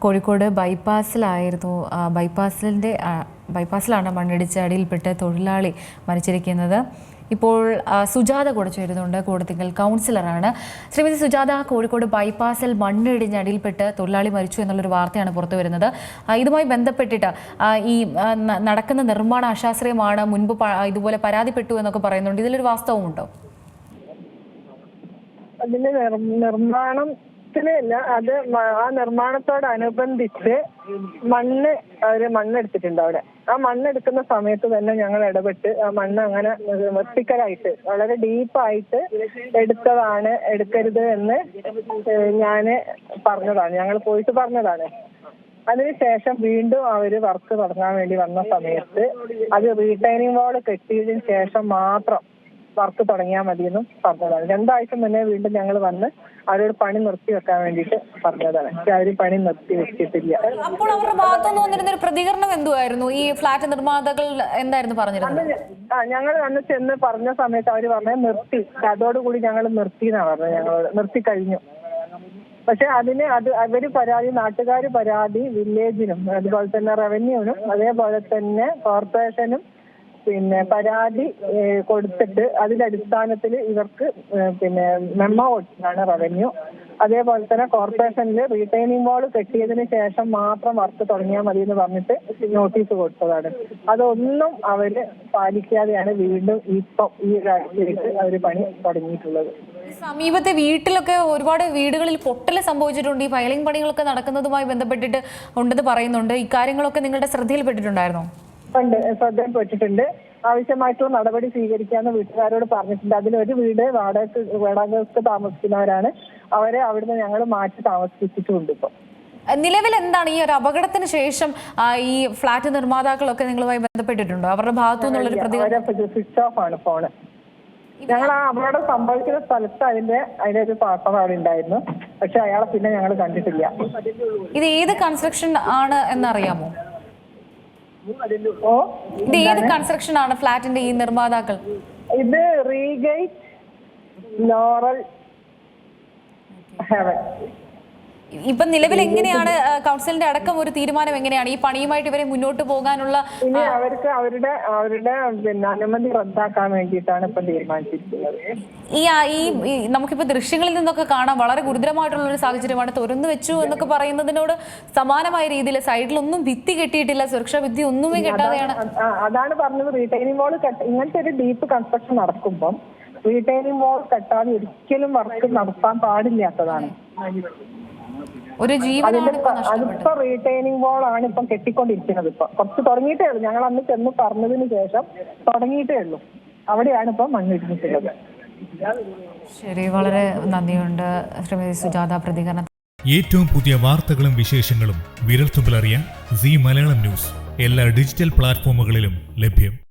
കോഴിക്കോട് ബൈപ്പാസിലായിരുന്നു ബൈപ്പാസിന്റെ ബൈപ്പാസിലാണ് മണ്ണിടിച്ച് അടിയിൽപ്പെട്ട് തൊഴിലാളി മരിച്ചിരിക്കുന്നത്. ഇപ്പോൾ സുജാത കൂടെ ചേരുന്നുണ്ട് കൂടത്തിങ്കൽ കൗൺസിലറാണ്. ശ്രീമതി സുജാത കോഴിക്കോട് ബൈപ്പാസിൽ മണ്ണിടിഞ്ഞ് അടിയിൽപ്പെട്ട് തൊഴിലാളി മരിച്ചു എന്നുള്ളൊരു വാർത്തയാണ് പുറത്തു വരുന്നത്. ഇതുമായി ബന്ധപ്പെട്ടിട്ട് ഈ നടക്കുന്ന നിർമ്മാണ അശാസ്ത്രീയമാണ് മുൻപ് ഇതുപോലെ പരാതിപ്പെട്ടു എന്നൊക്കെ പറയുന്നുണ്ട്. ഇതിലൊരു വാസ്തവമുണ്ടോ? അതിന്റെ നിർ- നിർമ്മാണത്തിലല്ല അത് ആ നിർമ്മാണത്തോടനുബന്ധിച്ച് മണ്ണ് അവർ മണ്ണെടുത്തിട്ടുണ്ട് അവിടെ. ആ മണ്ണെടുക്കുന്ന സമയത്ത് തന്നെ ഞങ്ങൾ ഇടപെട്ട് ആ മണ്ണ് അങ്ങനെ വെർട്ടിക്കലായിട്ട് വളരെ ഡീപ്പായിട്ട് എടുത്തതാണ് എടുക്കരുത് എന്ന് ഞാൻ പറഞ്ഞതാണ്. ഞങ്ങൾ പോയിട്ട് പറഞ്ഞതാണ്. അതിനുശേഷം വീണ്ടും അവർ വർക്ക് തുടങ്ങാൻ വേണ്ടി വന്ന സമയത്ത് അത് റീടൈനിങ് വാൾ കെട്ടിയതിന് ശേഷം മാത്രം വർക്ക് തുടങ്ങിയാൽ മതിയെന്നും പറഞ്ഞതാണ്. രണ്ടാഴ്ച മുന്നേ വീണ്ടും ഞങ്ങൾ വന്ന് അവരോട് പണി നിർത്തി വെക്കാൻ വേണ്ടിയിട്ട് പറഞ്ഞതാണ്. പക്ഷെ അവർ പണി നിർത്തി വെച്ചിട്ടില്ല. അപ്പോൾ അവരുടെ ഭാഗത്തുനിന്ന് വന്നിരുന്ന ഒരു പ്രതികരണം എന്തുവായിരുന്നു? ഈ ഫ്ലാറ്റ് നിർമ്മാതാക്കൾ എന്തായിരുന്നു പറഞ്ഞിരുന്നത്? ആ ഞങ്ങൾ വന്ന് ചെന്ന് പറഞ്ഞ സമയത്ത് അവർ പറഞ്ഞത് നിർത്തി. അതോടുകൂടി ഞങ്ങൾ നിർത്തി എന്നാ പറഞ്ഞത് ഞങ്ങളോട്. നിർത്തി കഴിഞ്ഞു. പക്ഷെ അതിന് അത് അവർ പരാതി നാട്ടുകാർ പരാതി വില്ലേജിനും അതുപോലെ തന്നെ റവന്യൂവിനും അതേപോലെ തന്നെ കോർപ്പറേഷനും പിന്നെ പരാതി കൊടുത്തിട്ട് അതിന്റെ അടിസ്ഥാനത്തിൽ ഇവർക്ക് പിന്നെ മെമ്മോ കൊടുത്തതാണ് റവന്യൂ. അതേപോലെ തന്നെ കോർപ്പറേഷനിൽ റീറ്റൈനിങ് വാൾ കെട്ടിയതിന് ശേഷം മാത്രം വർക്ക് തുടങ്ങിയാൽ മതി എന്ന് പറഞ്ഞിട്ട് നോട്ടീസ് കൊടുത്തതാണ്. അതൊന്നും അവർ പാലിക്കാതെയാണ് വീണ്ടും ഇപ്പം ഈ ഒരാഴ്ചയിലേക്ക് അവർ പണി തുടങ്ങിയിട്ടുള്ളത്. സമീപത്തെ വീട്ടിലൊക്കെ ഒരുപാട് വീടുകളിൽ പൊട്ടൽ സംഭവിച്ചിട്ടുണ്ട്. ഈ ഫയലിംഗ് പണികളൊക്കെ നടക്കുന്നതുമായി ബന്ധപ്പെട്ടിട്ട് ഉണ്ടെന്ന് പറയുന്നുണ്ട്. ഇക്കാര്യങ്ങളൊക്കെ നിങ്ങളുടെ ശ്രദ്ധയിൽപ്പെട്ടിട്ടുണ്ടായിരുന്നോ? ഉണ്ട് ശ്രദ്ധയിൽപ്പെട്ടിട്ടുണ്ട് ആവശ്യമായിട്ടുള്ള നടപടി സ്വീകരിക്കാന്ന് വീട്ടുകാരോട് പറഞ്ഞിട്ടുണ്ട്. അതിലൊരു വീട് വാടക വാടകക്ക് താമസിക്കുന്നവരാണ്. അവരെ അവിടുന്ന് ഞങ്ങൾ മാറ്റി താമസിപ്പിച്ചിട്ടുണ്ട് ഇപ്പൊ. നിലവിൽ എന്താണ് ഈ ഒരു അപകടത്തിന് ശേഷം ഈ ഫ്ലാറ്റ് നിർമ്മാതാക്കളൊക്കെ നിങ്ങളുമായി ബന്ധപ്പെട്ടിട്ടുണ്ടോ? അവരുടെ ഭാഗത്തു നിന്നുള്ള ഒരു പ്രതികരണം? അവരെ സ്വിച്ച് ഓഫ് ആണ് ഫോണ് ഞങ്ങൾ ആ അപകടം സംഭവിക്കുന്ന സ്ഥലത്ത് അതിന്റെ അതിന്റെ ഒരു പാർട്ടർ അവിടെ ഉണ്ടായിരുന്നു. പക്ഷെ അയാളെ പിന്നെ ഞങ്ങൾ കണ്ടിട്ടില്ല. ഇത് ഏത് കൺസ്ട്രക്ഷൻ ആണ് എന്നറിയാമോ? ഇത് ഏത് കൺസ്ട്രക്ഷൻ ആണ് ഫ്ലാറ്റിന്റെ ഈ നിർമ്മാതാക്കൾ? ഇത് റീഗേറ്റ് ലോറൽ ഹെവൻ. ഇപ്പൊ നിലവിൽ എങ്ങനെയാണ് കൗൺസിലിന്റെ അടക്കം ഒരു തീരുമാനം എങ്ങനെയാണ്? ഈ പണിയുമായിട്ട് ഇവരെ മുന്നോട്ട് പോകാനുള്ള ഇനി അവർക്ക് അവരുടെ അവരുടെ പിന്നെ അനുമതി റദ്ദാക്കാൻ വേണ്ടിയിട്ടാണ് ഇപ്പൊ തീരുമാനിച്ചിരിക്കുന്നത്. ഈ നമുക്കിപ്പോ ദൃശ്യങ്ങളിൽ നിന്നൊക്കെ കാണാം വളരെ ഗുരുതരമായിട്ടുള്ള ഒരു സാഹചര്യമാണ്. തുറന്നു വെച്ചു എന്നൊക്കെ പറയുന്നതിനോട് സമാനമായ രീതിയിൽ സൈഡിലൊന്നും ഭിത്തി കെട്ടിയിട്ടില്ല സുരക്ഷാ ഭിത്തി ഒന്നുമേ കെട്ടാതെയാണ്. ആ, അതാണ് പറഞ്ഞത് റീറ്റൈനിങ് വാൾ ഇങ്ങനത്തെ ഒരു ഡീപ്പ് കൺസ്ട്രക്ഷൻ നടക്കുമ്പോൾ റീട്ടൈനിങ് വാൾ കെട്ടാതെ ഒരിക്കലും വർക്ക് നടത്താൻ പാടില്ലാത്തതാണ്. ഒരു അതിപ്പോ റീറ്റൈനിങ് വാൾ ആണ് ഇപ്പം കെട്ടിക്കൊണ്ടിരിക്കുന്നത് ഇപ്പൊ. കുറച്ച് തുടങ്ങിയിട്ടേ ഉള്ളൂ. ഞങ്ങൾ അന്ന് ചെന്ന് പറഞ്ഞതിന് ശേഷം തുടങ്ങിയിട്ടേ ഉള്ളൂ. അവിടെയാണ് ഇപ്പൊ മണ്ണിടിഞ്ഞിട്ടുള്ളത്. ശരി വളരെ നന്ദിയുണ്ട് ശ്രീമതി സുജാത പ്രതികരണം ഏറ്റവും പുതിയ വാർത്തകളും വിശേഷങ്ങളും വിരൽത്തുമ്പിൽ അറിയാൻ സി മലയാളം ന്യൂസ്. എല്ലാ ഡിജിറ്റൽ പ്ലാറ്റ്ഫോമുകളിലും ലഭ്യം.